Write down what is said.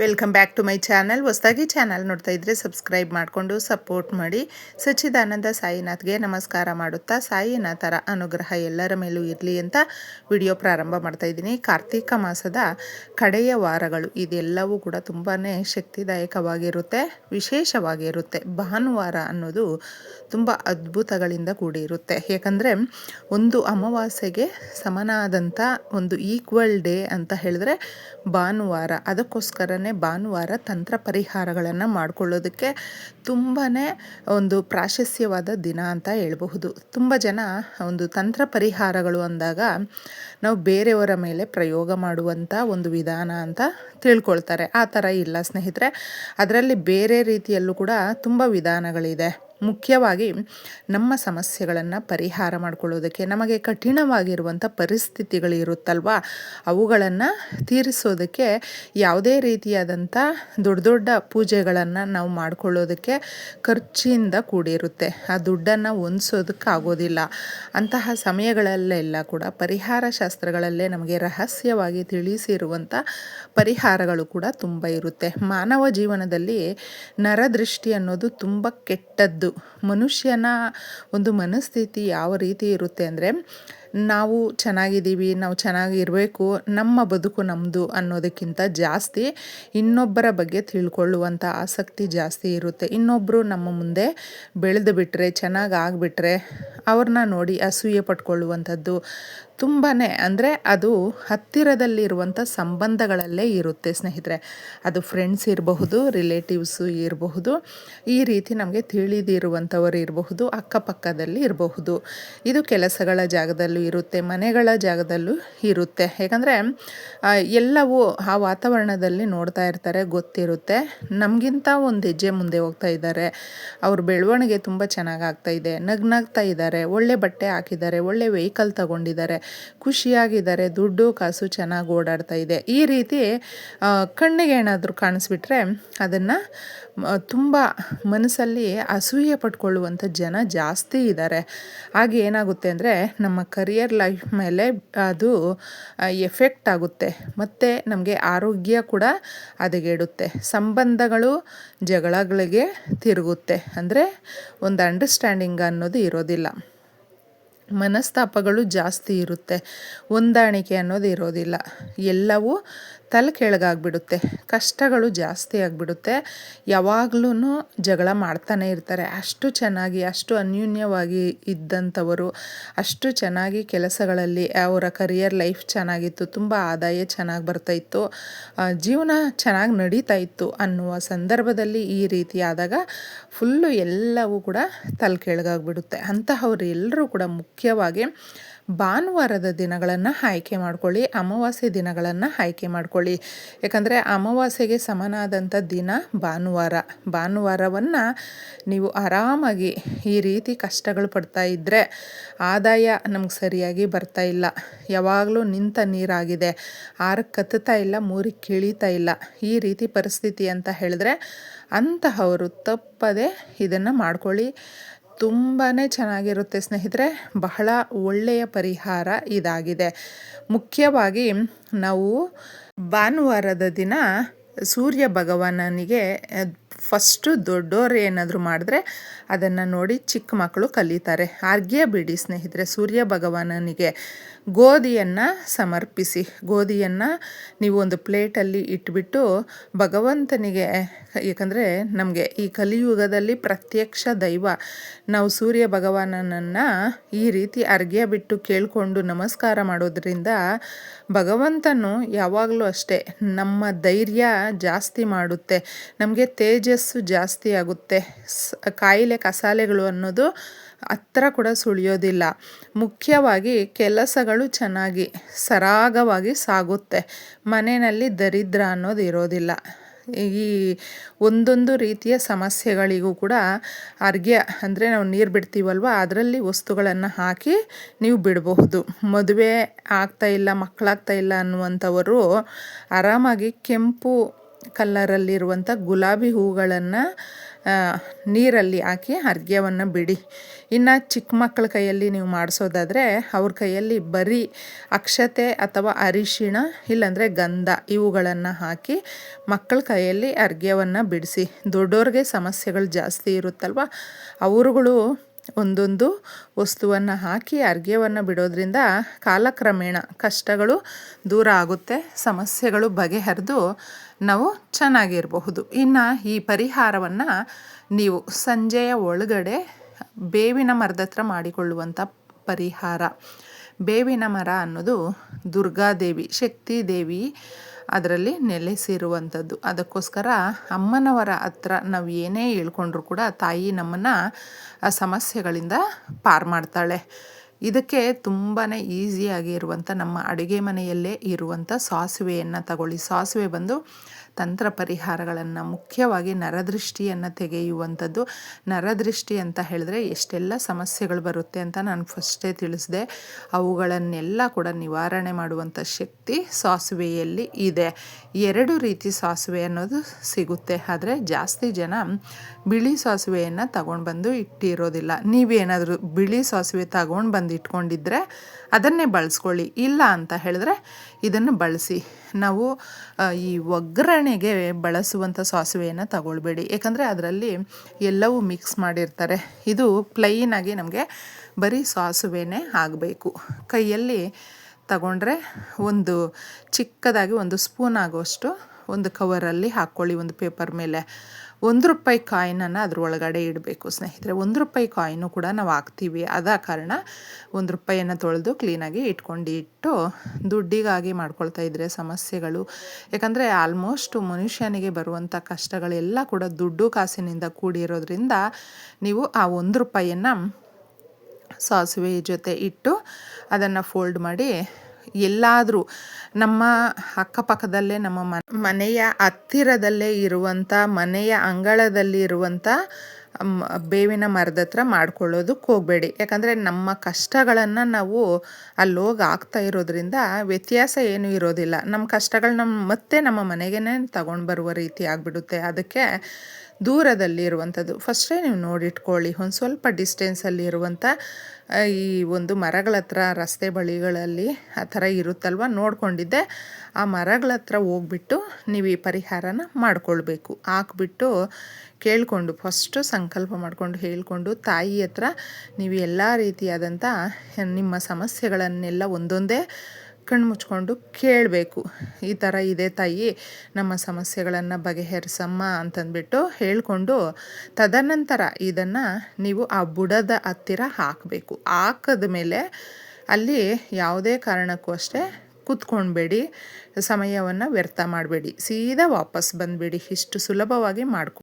Welcome back to my channel ಹೊಸದಾಗಿ channel ನೋಡ್ತಾ ಇದ್ರೆ ಸಬ್ಸ್ಕ್ರೈಬ್ ಮಾಡಿಕೊಂಡು ಸಪೋರ್ಟ್ ಮಾಡಿ. ಸಚ್ಚಿದಾನಂದ ಸಾಯಿನಾಥ್ಗೆ ನಮಸ್ಕಾರ ಮಾಡುತ್ತಾ ಸಾಯಿನಾಥರ ಅನುಗ್ರಹ ಎಲ್ಲರ ಮೇಲೂ ಇರಲಿ ಅಂತ ವಿಡಿಯೋ ಪ್ರಾರಂಭ ಮಾಡ್ತಾ ಇದ್ದೀನಿ. ಕಾರ್ತಿಕ ಮಾಸದ ಕಡೆಯ ವಾರಗಳು ಇದೆಲ್ಲವೂ ಕೂಡ ತುಂಬಾ ಶಕ್ತಿದಾಯಕವಾಗಿರುತ್ತೆ, ವಿಶೇಷವಾಗಿರುತ್ತೆ. ಭಾನುವಾರ ಅನ್ನೋದು ತುಂಬ ಅದ್ಭುತಗಳಿಂದ ಕೂಡಿರುತ್ತೆ. ಯಾಕಂದರೆ ಒಂದು ಅಮಾವಾಸ್ಯೆಗೆ ಸಮನಾದಂಥ ಒಂದು ಈಕ್ವಲ್ ಡೇ ಅಂತ ಹೇಳಿದ್ರೆ ಭಾನುವಾರ. ಅದಕ್ಕೋಸ್ಕರನೇ ಭಾನುವಾರ ತಂತ್ರ ಪರಿಹಾರಗಳನ್ನು ಮಾಡಿಕೊಳ್ಳೋದಕ್ಕೆ ತುಂಬಾ ಒಂದು ಪ್ರಾಶಸ್ಯವಾದ ದಿನ ಅಂತ ಹೇಳಬಹುದು. ತುಂಬ ಜನ ಒಂದು ತಂತ್ರ ಪರಿಹಾರಗಳು ಅಂದಾಗ ನಾವು ಬೇರೆಯವರ ಮೇಲೆ ಪ್ರಯೋಗ ಮಾಡುವಂಥ ಒಂದು ವಿಧಾನ ಅಂತ ತಿಳ್ಕೊಳ್ತಾರೆ. ಆ ಥರ ಇಲ್ಲ ಸ್ನೇಹಿತರೆ. ಅದರಲ್ಲಿ ಬೇರೆ ರೀತಿಯಲ್ಲೂ ಕೂಡ ತುಂಬ ವಿಧಾನಗಳಿದೆ. ಮುಖ್ಯವಾಗಿ ನಮ್ಮ ಸಮಸ್ಯೆಗಳನ್ನು ಪರಿಹಾರ ಮಾಡಿಕೊಳ್ಳೋದಕ್ಕೆ ನಮಗೆ ಕಠಿಣವಾಗಿರುವಂಥ ಪರಿಸ್ಥಿತಿಗಳಿರುತ್ತಲ್ವ ಅವುಗಳನ್ನು ತೀರಿಸೋದಕ್ಕೆ ಯಾವುದೇ ರೀತಿಯಾದಂಥ ದೊಡ್ಡ ದೊಡ್ಡ ಪೂಜೆಗಳನ್ನು ನಾವು ಮಾಡಿಕೊಳ್ಳೋದಕ್ಕೆ ಖರ್ಚಿಂದ ಕೂಡಿರುತ್ತೆ. ಆ ದುಡ್ಡನ್ನು ಹೊಂದಿಸೋದಕ್ಕಾಗೋದಿಲ್ಲ ಅಂತಹ ಸಮಯಗಳಲ್ಲೆಲ್ಲ ಕೂಡ ಪರಿಹಾರ ಶಾಸ್ತ್ರಗಳಲ್ಲೇ ನಮಗೆ ರಹಸ್ಯವಾಗಿ ತಿಳಿಸಿರುವಂಥ ಪರಿಹಾರಗಳು ಕೂಡ ತುಂಬ ಇರುತ್ತೆ. ಮಾನವ ಜೀವನದಲ್ಲಿ ನರದೃಷ್ಟಿ ಅನ್ನೋದು ತುಂಬ ಕೆಟ್ಟದ್ದು. ಮನುಷ್ಯನ ಒಂದು ಮನಸ್ಥಿತಿ ಯಾವ ರೀತಿ ಇರುತ್ತೆ ಅಂದರೆ ನಾವು ಚೆನ್ನಾಗಿದ್ದೀವಿ, ನಾವು ಚೆನ್ನಾಗಿರಬೇಕು, ನಮ್ಮ ಬದುಕು ನಮ್ಮದು ಅನ್ನೋದಕ್ಕಿಂತ ಜಾಸ್ತಿ ಇನ್ನೊಬ್ಬರ ಬಗ್ಗೆ ತಿಳ್ಕೊಳ್ಳುವಂಥ ಆಸಕ್ತಿ ಜಾಸ್ತಿ ಇರುತ್ತೆ. ಇನ್ನೊಬ್ಬರು ನಮ್ಮ ಮುಂದೆ ಬೆಳೆದು ಬಿಟ್ಟರೆ ಚೆನ್ನಾಗಿ ಆಗಿಬಿಟ್ರೆ ಅವ್ರನ್ನ ನೋಡಿ ಅಸೂಯೆ ಪಟ್ಕೊಳ್ಳುವಂಥದ್ದು ತುಂಬಾ ಅಂದರೆ ಅದು ಹತ್ತಿರದಲ್ಲಿರುವಂಥ ಸಂಬಂಧಗಳಲ್ಲೇ ಇರುತ್ತೆ ಸ್ನೇಹಿತರೆ. ಅದು ಫ್ರೆಂಡ್ಸ್ ಇರಬಹುದು ರಿಲೇಟಿವ್ಸು ಇರಬಹುದು, ಈ ರೀತಿ ನಮಗೆ ತಿಳಿದಿರುವಂಥವರು ಇರಬಹುದು, ಅಕ್ಕಪಕ್ಕದಲ್ಲಿ ಇರಬಹುದು. ಇದು ಕೆಲಸಗಳ ಜಾಗದಲ್ಲೂ ಇರುತ್ತೆ, ಮನೆಗಳ ಜಾಗದಲ್ಲೂ ಇರುತ್ತೆ. ಯಾಕಂದರೆ ಎಲ್ಲವೂ ಆ ವಾತಾವರಣದಲ್ಲಿ ನೋಡ್ತಾ ಇರ್ತಾರೆ, ಗೊತ್ತಿರುತ್ತೆ. ನಮಗಿಂತ ಒಂದು ಹೆಜ್ಜೆ ಮುಂದೆ ಹೋಗ್ತಾ ಇದ್ದಾರೆ. ಅವ್ರ ಬೆಳವಣಿಗೆ ತುಂಬ ಚೆನ್ನಾಗಿ ಆಗ್ತಾ ಇದೆ. ನಗ್ನಗ್ತಾ ಇದ್ದಾರೆ, ಒಳ್ಳೆ ಬಟ್ಟೆ ಹಾಕಿದ್ದಾರೆ, ಒಳ್ಳೆ ವೆಹಿಕಲ್ ತಗೊಂಡಿದ್ದಾರೆ, ಖುಷಿಯಾಗಿದ್ದಾರೆ, ದುಡ್ಡು ಕಾಸು ಚೆನ್ನಾಗಿ ಓಡಾಡ್ತಾ ಇದೆ. ಈ ರೀತಿ ಕಣ್ಣಿಗೆ ಏನಾದರೂ ಕಾಣಿಸ್ಬಿಟ್ರೆ ಅದನ್ನು ತುಂಬ ಮನಸ್ಸಲ್ಲಿ ಅಸೂಯೆ ಪಟ್ಕೊಳ್ಳುವಂಥ ಜನ ಜಾಸ್ತಿ ಇದ್ದಾರೆ. ಹಾಗೆ ಏನಾಗುತ್ತೆ ಅಂದರೆ, ನಮ್ಮ ಕರಿಯರ್ ಲೈಫ್ ಮೇಲೆ ಅದು ಎಫೆಕ್ಟ್ ಆಗುತ್ತೆ. ಮತ್ತು ನಮಗೆ ಆರೋಗ್ಯ ಕೂಡ ಹದಗೆಡುತ್ತೆ. ಸಂಬಂಧಗಳು ಜಗಳಗಳಿಗೆ ತಿರುಗುತ್ತೆ. ಅಂದರೆ ಒಂದು ಅಂಡರ್ಸ್ಟ್ಯಾಂಡಿಂಗ್ ಅನ್ನೋದು ಇರೋದಿಲ್ಲ. ಮನಸ್ತಾಪಗಳು ಜಾಸ್ತಿ ಇರುತ್ತೆ. ಹೊಂದಾಣಿಕೆ ಅನ್ನೋದು ಇರೋದಿಲ್ಲ. ಎಲ್ಲವೂ ತಲೆ ಕೆಳಗಾಗ್ಬಿಡುತ್ತೆ, ಕಷ್ಟಗಳು ಜಾಸ್ತಿ ಆಗಿಬಿಡುತ್ತೆ. ಯಾವಾಗ್ಲೂ ಜಗಳ ಮಾಡ್ತಾನೆ ಇರ್ತಾರೆ. ಅಷ್ಟು ಚೆನ್ನಾಗಿ, ಅಷ್ಟು ಅನ್ಯೂನ್ಯವಾಗಿ ಇದ್ದಂಥವರು, ಅಷ್ಟು ಚೆನ್ನಾಗಿ ಕೆಲಸಗಳಲ್ಲಿ, ಅವರ ಕರಿಯರ್ ಲೈಫ್ ಚೆನ್ನಾಗಿತ್ತು, ತುಂಬ ಆದಾಯ ಚೆನ್ನಾಗಿ ಬರ್ತಾಯಿತ್ತು ಜೀವನ ಚೆನ್ನಾಗಿ ನಡೀತಾ ಇತ್ತು ಅನ್ನುವ ಸಂದರ್ಭದಲ್ಲಿ ಈ ರೀತಿ ಆದಾಗ ಫುಲ್ಲು ಎಲ್ಲವೂ ಕೂಡ ತಲೆ ಕೆಳಗಾಗ್ಬಿಡುತ್ತೆ. ಅಂತಹವ್ರು ಎಲ್ಲರೂ ಕೂಡ ಮುಖ್ಯವಾಗಿ ಭಾನುವಾರದ ದಿನಗಳನ್ನು ಆಯ್ಕೆ ಮಾಡ್ಕೊಳ್ಳಿ, ಅಮಾವಾಸ್ಯೆ ದಿನಗಳನ್ನು ಆಯ್ಕೆ ಮಾಡ್ಕೊಳ್ಳಿ. ಯಾಕಂದರೆ ಅಮಾವಾಸ್ಯೆಗೆ ಸಮನಾದಂಥ ದಿನ ಭಾನುವಾರ. ಭಾನುವಾರವನ್ನು ನೀವು ಆರಾಮಾಗಿ ಈ ರೀತಿ ಕಷ್ಟಗಳು ಪಡ್ತಾ ಇದ್ದರೆ ಆದಾಯ ನಮ್ಗೆ ಸರಿಯಾಗಿ ಬರ್ತಾ ಇಲ್ಲ. ಯಾವಾಗಲೂ ನಿಂತ ನೀರಾಗಿದೆ. ಆರಕ್ಕೆ ಕತ್ತುತ್ತಾ ಇಲ್ಲ ಮೂರಿಗೆ ಕಿಳಿತಾ ಇಲ್ಲ. ಈ ರೀತಿ ಪರಿಸ್ಥಿತಿ ಅಂತ ಹೇಳಿದ್ರೆ ಅಂತಹವರು ತಪ್ಪದೆ ಇದನ್ನು ಮಾಡ್ಕೊಳ್ಳಿ. ತುಂಬಾ ಚೆನ್ನಾಗಿರುತ್ತೆ ಸ್ನೇಹಿತರೆ. ಬಹಳ ಒಳ್ಳೆಯ ಪರಿಹಾರ ಇದಾಗಿದೆ. ಮುಖ್ಯವಾಗಿ ನಾವು ಭಾನುವಾರದ ದಿನ ಸೂರ್ಯ ಭಗವಾನನಿಗೆ ಫಸ್ಟು ದೊಡ್ಡೋರು ಏನಾದರೂ ಮಾಡಿದ್ರೆ ಅದನ್ನು ನೋಡಿ ಚಿಕ್ಕ ಮಕ್ಕಳು ಕಲಿತಾರೆ. ಅರ್ಘ್ಯ ಬಿಡಿ ಸ್ನೇಹಿತರೆ, ಸೂರ್ಯ ಭಗವಾನನಿಗೆ. ಗೋಧಿಯನ್ನು ಸಮರ್ಪಿಸಿ. ಗೋಧಿಯನ್ನು ನೀವು ಒಂದು ಪ್ಲೇಟಲ್ಲಿ ಇಟ್ಬಿಟ್ಟು ಭಗವಂತನಿಗೆ, ಏಕೆಂದರೆ ನಮಗೆ ಈ ಕಲಿಯುಗದಲ್ಲಿ ಪ್ರತ್ಯಕ್ಷ ದೈವ. ನಾವು ಸೂರ್ಯ ಭಗವಾನನನ್ನು ಈ ರೀತಿ ಅರ್ಘ್ಯ ಬಿಟ್ಟು ಕೇಳಿಕೊಂಡು ನಮಸ್ಕಾರ ಮಾಡೋದ್ರಿಂದ ಭಗವಂತನು ಯಾವಾಗಲೂ ಅಷ್ಟೇ ನಮ್ಮ ಧೈರ್ಯ ಜಾಸ್ತಿ ಮಾಡುತ್ತೆ. ನಮಗೆ ತೇಜಸ್ಸು ಜಾಸ್ತಿ ಆಗುತ್ತೆ. ಕಾಯಿಲೆ, ಕಸಾಲೆಗಳು ಅನ್ನೋದು ಹತ್ರ ಕೂಡ ಸುಳಿಯೋದಿಲ್ಲ. ಮುಖ್ಯವಾಗಿ ಕೆಲಸಗಳು ಚೆನ್ನಾಗಿ, ಸರಾಗವಾಗಿ ಸಾಗುತ್ತೆ. ಮನೆಯಲ್ಲಿ ದರಿದ್ರ ಅನ್ನೋದು ಇರೋದಿಲ್ಲ. ಈ ಒಂದೊಂದು ರೀತಿಯ ಸಮಸ್ಯೆಗಳಿಗೂ ಕೂಡ ಅರ್ಘ್ಯ ಅಂದರೆ ನಾವು ನೀರು ಬಿಡ್ತೀವಲ್ವ? ಅದರಲ್ಲಿ ವಸ್ತುಗಳನ್ನು ಹಾಕಿ ನೀವು ಬಿಡಬಹುದು. ಮದುವೆ ಆಗ್ತಾ ಇಲ್ಲ ಮಕ್ಕಳಾಗ್ತಾ ಇಲ್ಲ ಅನ್ನುವಂಥವರು ಆರಾಮಾಗಿ ಕೆಂಪು ಕಲ್ಲರಲ್ಲಿರುವಂಥ ಗುಲಾಬಿ ಹೂಗಳನ್ನು ನೀರಲ್ಲಿ ಹಾಕಿ ಅರ್ಘ್ಯವನ್ನು ಬಿಡಿ. ಇನ್ನು ಚಿಕ್ಕ ಮಕ್ಕಳ ಕೈಯಲ್ಲಿ ನೀವು ಮಾಡಿಸೋದಾದರೆ ಅವ್ರ ಕೈಯಲ್ಲಿ ಬರೀ ಅಕ್ಷತೆ ಅಥವಾ ಅರಿಶಿಣ, ಇಲ್ಲಾಂದರೆ ಗಂಧ ಇವುಗಳನ್ನು ಹಾಕಿ ಮಕ್ಕಳ ಕೈಯಲ್ಲಿ ಅರ್ಘ್ಯವನ್ನು ಬಿಡಿಸಿ. ದೊಡ್ಡವ್ರಿಗೆ ಸಮಸ್ಯೆಗಳು ಜಾಸ್ತಿ ಇರುತ್ತಲ್ವ? ಅವರುಗಳು ಒಂದೊಂದು ವಸ್ತುವನ್ನು ಹಾಕಿ ಅರ್ಘ್ಯವನ್ನು ಬಿಡೋದ್ರಿಂದ ಕಾಲಕ್ರಮೇಣ ಕಷ್ಟಗಳು ದೂರ ಆಗುತ್ತೆ, ಸಮಸ್ಯೆಗಳು ಬಗೆಹರಿದು ನಾವು ಚೆನ್ನಾಗಿರಬಹುದು. ಇನ್ನು ಈ ಪರಿಹಾರವನ್ನು ನೀವು ಸಂಜೆಯ ಒಳಗಡೆ ಬೇವಿನ ಮರದ ಹತ್ರ ಮಾಡಿಕೊಳ್ಳುವಂಥ ಪರಿಹಾರ. ಬೇವಿನ ಮರ ಅನ್ನೋದು ದುರ್ಗಾದೇವಿ ಶಕ್ತಿ ದೇವಿ ಅದರಲ್ಲಿ ನೆಲೆಸಿರುವಂಥದ್ದು ಅದಕ್ಕೋಸ್ಕರ ಅಮ್ಮನವರ ಹತ್ರ ನಾವು ಏನೇ ಹೇಳ್ಕೊಂಡ್ರು ಕೂಡ ತಾಯಿ ನಮ್ಮನ್ನು ಆ ಸಮಸ್ಯೆಗಳಿಂದ ಪಾರು ಮಾಡ್ತಾಳೆ. ಇದಕ್ಕೆ ತುಂಬಾ ಈಸಿಯಾಗಿ ಇರುವಂಥ ನಮ್ಮ ಅಡುಗೆ ಮನೆಯಲ್ಲೇ ಇರುವಂಥ ಸಾಸಿವೆಯನ್ನು ತಗೊಳ್ಳಿ. ಸಾಸಿವೆ ಬಂದು ತಂತ್ರ ಪರಿಹಾರಗಳನ್ನು ಮುಖ್ಯವಾಗಿ ನರದೃಷ್ಟಿಯನ್ನು ತೆಗೆಯುವಂಥದ್ದು. ನರದೃಷ್ಟಿ ಅಂತ ಹೇಳಿದ್ರೆ ಎಷ್ಟೆಲ್ಲ ಸಮಸ್ಯೆಗಳು ಬರುತ್ತೆ ಅಂತ ನಾನು ಫಸ್ಟೇ ತಿಳಿಸಿದೆ. ಅವುಗಳನ್ನೆಲ್ಲ ಕೂಡ ನಿವಾರಣೆ ಮಾಡುವಂಥ ಶಕ್ತಿ ಸಾಸಿವೆಯಲ್ಲಿ ಇದೆ. ಎರಡು ರೀತಿ ಸಾಸಿವೆ ಅನ್ನೋದು ಸಿಗುತ್ತೆ. ಆದರೆ ಜಾಸ್ತಿ ಜನ ಬಿಳಿ ಸಾಸಿವೆಯನ್ನು ತಗೊಂಡು ಬಂದು ಇಟ್ಟಿರೋದಿಲ್ಲ. ನೀವೇನಾದರೂ ಬಿಳಿ ಸಾಸಿವೆ ತಗೊಂಡು ಬಂದು ಇಟ್ಕೊಂಡಿದ್ರೆ ಅದನ್ನೇ ಬಳಸ್ಕೊಳ್ಳಿ. ಇಲ್ಲ ಅಂತ ಹೇಳಿದ್ರೆ ಇದನ್ನು ಬಳಸಿ. ನಾವು ಈ ಒಗ್ಗರಣೆಗೆ ಬಳಸುವಂಥ ಸಾಸಿವೆಯನ್ನು ತಗೊಳ್ಬೇಡಿ. ಯಾಕಂದರೆ ಅದರಲ್ಲಿ ಎಲ್ಲವೂ ಮಿಕ್ಸ್ ಮಾಡಿರ್ತಾರೆ. ಇದು ಪ್ಲೈನಾಗಿ ನಮಗೆ ಬರೀ ಸಾಸುವೆನೇ ಆಗಬೇಕು. ಕೈಯಲ್ಲಿ ತಗೊಂಡ್ರೆ ಒಂದು ಚಿಕ್ಕದಾಗಿ ಒಂದು ಸ್ಪೂನ್ ಆಗುವಷ್ಟು ಒಂದು ಕವರಲ್ಲಿ ಹಾಕ್ಕೊಳ್ಳಿ ಒಂದು ಪೇಪರ್ ಮೇಲೆ. ಒಂದು ರೂಪಾಯಿ ಕಾಯಿನನ್ನು ಒಳಗಡೆ ಇಡಬೇಕು ಸ್ನೇಹಿತರೆ. ಒಂದು ರೂಪಾಯಿ ಕಾಯಿನು ಕೂಡ ನಾವು ಹಾಕ್ತೀವಿ. ಅದ ಕಾರಣ ಒಂದು ರೂಪಾಯಿಯನ್ನು ತೊಳೆದು ಕ್ಲೀನಾಗಿ ಇಟ್ಕೊಂಡು ಇಟ್ಟು ದುಡ್ಡಿಗಾಗಿ ಮಾಡ್ಕೊಳ್ತಾ ಇದ್ದರೆ ಸಮಸ್ಯೆಗಳು. ಯಾಕಂದರೆ ಆಲ್ಮೋಸ್ಟ್ ಮನುಷ್ಯನಿಗೆ ಬರುವಂಥ ಕಷ್ಟಗಳೆಲ್ಲ ಕೂಡ ದುಡ್ಡು ಕಾಸಿನಿಂದ ಕೂಡಿರೋದ್ರಿಂದ ನೀವು ಆ ಒಂದು ರೂಪಾಯಿಯನ್ನು ಸಾಸಿವೆ ಜೊತೆ ಇಟ್ಟು ಅದನ್ನು ಫೋಲ್ಡ್ ಮಾಡಿ ಎಲ್ಲಾದರೂ ನಮ್ಮ ಅಕ್ಕಪಕ್ಕದಲ್ಲೇ ನಮ್ಮ ಮನೆಯ ಹತ್ತಿರದಲ್ಲೇ ಇರುವಂಥ, ಮನೆಯ ಅಂಗಳದಲ್ಲಿ ಇರುವಂಥ ಬೇವಿನ ಮರದ ಹತ್ರ ಮಾಡ್ಕೊಳ್ಳೋದಕ್ಕೆ ಹೋಗಬೇಡಿ. ಯಾಕಂದರೆ ನಮ್ಮ ಕಷ್ಟಗಳನ್ನು ನಾವು ಅಲ್ಲಿ ಹೋಗಿ ಆಗ್ತಾ ಇರೋದ್ರಿಂದ ವ್ಯತ್ಯಾಸ ಏನೂ ಇರೋದಿಲ್ಲ. ನಮ್ಮ ಕಷ್ಟಗಳನ್ನ ಮತ್ತೆ ನಮ್ಮ ಮನೆಗೇ ತಗೊಂಡು ಬರುವ ರೀತಿ ಆಗಿಬಿಡುತ್ತೆ. ಅದಕ್ಕೆ ದೂರದಲ್ಲಿ ಇರುವಂಥದ್ದು ಫಸ್ಟೇ ನೀವು ನೋಡಿಟ್ಕೊಳ್ಳಿ, ಒಂದು ಸ್ವಲ್ಪ ಡಿಸ್ಟೆನ್ಸಲ್ಲಿ ಇರುವಂಥ ಈ ಒಂದು ಮರಗಳ ಹತ್ರ, ರಸ್ತೆ ಬಳಿಗಳಲ್ಲಿ ಆ ಥರ ಇರುತ್ತಲ್ವ? ನೋಡಿಕೊಂಡಿದ್ದೆ. ಆ ಮರಗಳ ಹತ್ರ ಹೋಗ್ಬಿಟ್ಟು ನೀವು ಈ ಪರಿಹಾರನ ಮಾಡಿಕೊಳ್ಬೇಕು. ಹಾಕ್ಬಿಟ್ಟು ಕೇಳಿಕೊಂಡು ಫಸ್ಟು ಸಂಕಲ್ಪ ಮಾಡಿಕೊಂಡು ಹೇಳಿಕೊಂಡು, ತಾಯಿ ಹತ್ರ ನೀವು ಎಲ್ಲ ರೀತಿಯಾದಂಥ ನಿಮ್ಮ ಸಮಸ್ಯೆಗಳನ್ನೆಲ್ಲ ಒಂದೊಂದೇ ಕಣ್ಣು ಮುಚ್ಕೊಂಡು ಕೇಳಬೇಕು. ಈ ಥರ ಇದೆ ತಾಯಿ, ನಮ್ಮ ಸಮಸ್ಯೆಗಳನ್ನು ಬಗೆಹರಿಸಮ್ಮ ಅಂತಂದ್ಬಿಟ್ಟು ಹೇಳಿಕೊಂಡು ತದನಂತರ ಇದನ್ನು ನೀವು ಆ ಬುಡದ ಹತ್ತಿರ ಹಾಕಬೇಕು. ಹಾಕದ ಮೇಲೆ ಅಲ್ಲಿ ಯಾವುದೇ ಕಾರಣಕ್ಕೂ ಅಷ್ಟೇ ಕೂತ್ಕೊಳ್ಬೇಡಿ ಸಮಯವನ್ನು ವ್ಯರ್ಥ ಮಾಡಬೇಡಿ, ಸೀದಾ ವಾಪಸ್ ಬಂದುಬಿಡಿ, ಇಷ್ಟು ಸುಲಭವಾಗಿ ಮಾಡ್ಕೊ